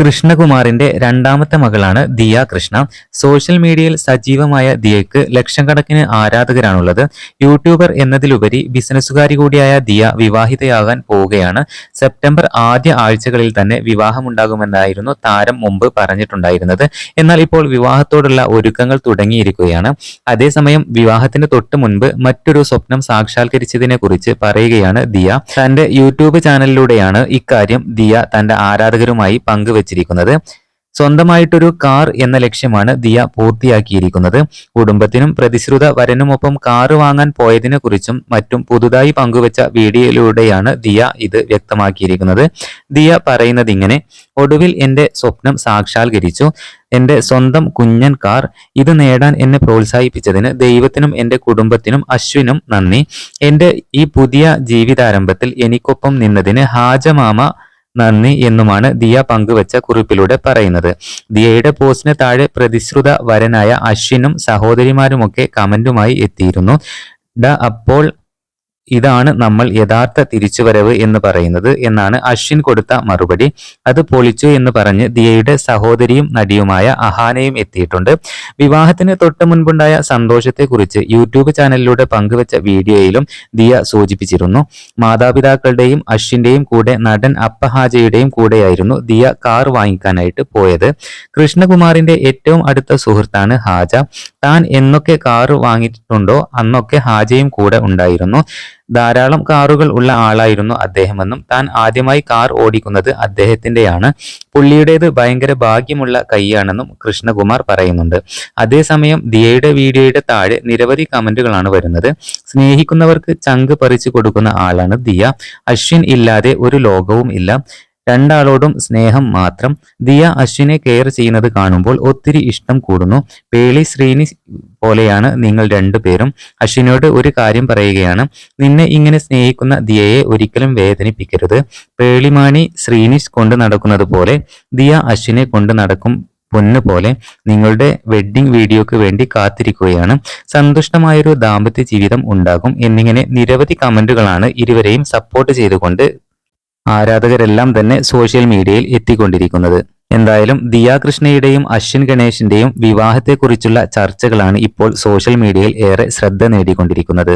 കൃഷ്ണകുമാറിന്റെ രണ്ടാമത്തെ മകളാണ് ദിയ കൃഷ്ണ. സോഷ്യൽ മീഡിയയിൽ സജീവമായ ദിയയ്ക്ക് ലക്ഷക്കണക്കിന് ആരാധകരാണുള്ളത്. യൂട്യൂബർ എന്നതിലുപരി ബിസിനസ്സുകാരി കൂടിയായ ദിയ വിവാഹിതയാകാൻ പോവുകയാണ്. സെപ്റ്റംബർ ആദ്യ ആഴ്ചകളിൽ തന്നെ വിവാഹമുണ്ടാകുമെന്നായിരുന്നു താരം മുമ്പ് പറഞ്ഞിട്ടുണ്ടായിരുന്നത്. എന്നാൽ ഇപ്പോൾ വിവാഹത്തോടുള്ള ഒരുക്കങ്ങൾ തുടങ്ങിയിരിക്കുകയാണ്. അതേസമയം വിവാഹത്തിന് തൊട്ട് മുൻപ് മറ്റൊരു സ്വപ്നം സാക്ഷാത്കരിച്ചതിനെ കുറിച്ച് പറയുകയാണ് ദിയ. തന്റെ യൂട്യൂബ് ചാനലിലൂടെയാണ് ഇക്കാര്യം ദിയ തന്റെ ആരാധകരുമായി പങ്കുവച്ചിരിക്കുന്നത് സ്വന്തമായിട്ടൊരു കാർ എന്ന ലക്ഷ്യമാണ് ദിയ പൂർത്തിയാക്കിയിരിക്കുന്നത്. കുടുംബത്തിനും പ്രതിശ്രുത വരനുമൊപ്പം കാർ വാങ്ങാൻ പോയതിനെ കുറിച്ചും മറ്റും പുതുതായി പങ്കുവച്ച വീഡിയോയിലൂടെയാണ് ദിയ ഇത് വ്യക്തമാക്കിയിരിക്കുന്നത്. ദിയ പറയുന്നത് ഇങ്ങനെ ഒടുവിൽ എന്റെ സ്വപ്നം സാക്ഷാത്കരിച്ചു. എന്റെ സ്വന്തം കുഞ്ഞൻ കാർ. ഇത് നേടാൻ എന്നെ പ്രോത്സാഹിപ്പിച്ചതിന് ദൈവത്തിനും എന്റെ കുടുംബത്തിനും അശ്വിനും നന്ദി. എന്റെ ഈ പുതിയ ജീവിതാരംഭത്തിൽ എനിക്കൊപ്പം നിന്നതിന് ഹാജമാമ നന്ദി എന്നുമാണ് ദിയ പങ്കുവച്ച കുറിപ്പിലൂടെ പറയുന്നത്. ദിയയുടെ പോസ്റ്റിന് താഴെ പ്രതിശ്രുത വരനായ അശ്വിനും സഹോദരിമാരുമൊക്കെ കമന്റുമായി എത്തിയിരുന്നു. ഡ അപ്പോൾ ഇതാണ് നമ്മൾ യഥാർത്ഥ തിരിച്ചുവരവ് എന്ന് പറയുന്നത് എന്നാണ് അശ്വിൻ കൊടുത്ത മറുപടി. അത് പൊളിച്ചു എന്ന് പറഞ്ഞ് ദിയയുടെ സഹോദരിയും നടിയുമായ അഹാനയും എത്തിയിട്ടുണ്ട്. വിവാഹത്തിന് തൊട്ട് മുൻപുണ്ടായ സന്തോഷത്തെക്കുറിച്ച് യൂട്യൂബ് ചാനലിലൂടെ പങ്കുവച്ച വീഡിയോയിലും ദിയ സൂചിപ്പിച്ചിരുന്നു. മാതാപിതാക്കളുടെയും അശ്വിന്റെയും കൂടെ നടൻ അപ്പഹാജയുടെയും കൂടെയായിരുന്നു ദിയ കാർ വാങ്ങിക്കാനായിട്ട് പോയത്. കൃഷ്ണകുമാറിന്റെ ഏറ്റവും അടുത്ത സുഹൃത്താണ് ഹാജ. താൻ എന്നൊക്കെ കാറ് വാങ്ങിയിട്ടുണ്ടോ? അന്നൊക്കെ ഹാജയും കൂടെ ഉണ്ടായിരുന്നു. ധാരാളം കാറുകൾ ഉള്ള ആളായിരുന്നു അദ്ദേഹമെന്നും താൻ ആദ്യമായി കാർ ഓടിക്കുന്നത് അദ്ദേഹത്തിന്റെയാണ് പുള്ളിയുടേത് ഭയങ്കര ഭാഗ്യമുള്ള കൈയാണെന്നും കൃഷ്ണകുമാർ പറയുന്നുണ്ട്. അതേസമയം ദിയയുടെ വീഡിയോയുടെ താഴെ നിരവധി കമന്റുകളാണ് വരുന്നത്. സ്നേഹിക്കുന്നവർക്ക് ചങ്ക് പറിച്ചു കൊടുക്കുന്ന ആളാണ് ദിയ. അശ്വിൻ ഇല്ലാതെ ഒരു ലോകവും ഇല്ല. രണ്ടാളോടും സ്നേഹം മാത്രം ദിയ അശ്വിനെ കെയർ ചെയ്യുന്നത് കാണുമ്പോൾ ഒത്തിരി ഇഷ്ടം കൂടുന്നു. പേളി ശ്രീനി പോലെയാണ് നിങ്ങൾ രണ്ടുപേരും. അശ്വിനോട് ഒരു കാര്യം പറയുകയാണ്. നിന്നെ ഇങ്ങനെ സ്നേഹിക്കുന്ന ദിയയെ ഒരിക്കലും വേദനിപ്പിക്കരുത്. പേളിമാണി ശ്രീനിഷ് കൊണ്ട് നടക്കുന്നത് പോലെ ദിയ അശ്വിനെ കൊണ്ട് നടക്കും പൊന്ന് പോലെ നിങ്ങളുടെ വെഡ്ഡിംഗ് വീഡിയോക്ക് വേണ്ടി കാത്തിരിക്കുകയാണ്. സന്തുഷ്ടമായൊരു ദാമ്പത്യ ജീവിതം ഉണ്ടാകും എന്നിങ്ങനെ നിരവധി കമന്റുകളാണ് ഇരുവരെയും സപ്പോർട്ട് ചെയ്തുകൊണ്ട് ആരാധകരെല്ലാം തന്നെ സോഷ്യൽ മീഡിയയിൽ എത്തിക്കൊണ്ടിരിക്കുന്നത്. എന്തായാലും ദിയ കൃഷ്ണയുടെയും അശ്വിൻ ഗണേഷിന്റെയും വിവാഹത്തെക്കുറിച്ചുള്ള ചർച്ചകളാണ് ഇപ്പോൾ സോഷ്യൽ മീഡിയയിൽ ഏറെ ശ്രദ്ധ നേടിക്കൊണ്ടിരിക്കുന്നത്.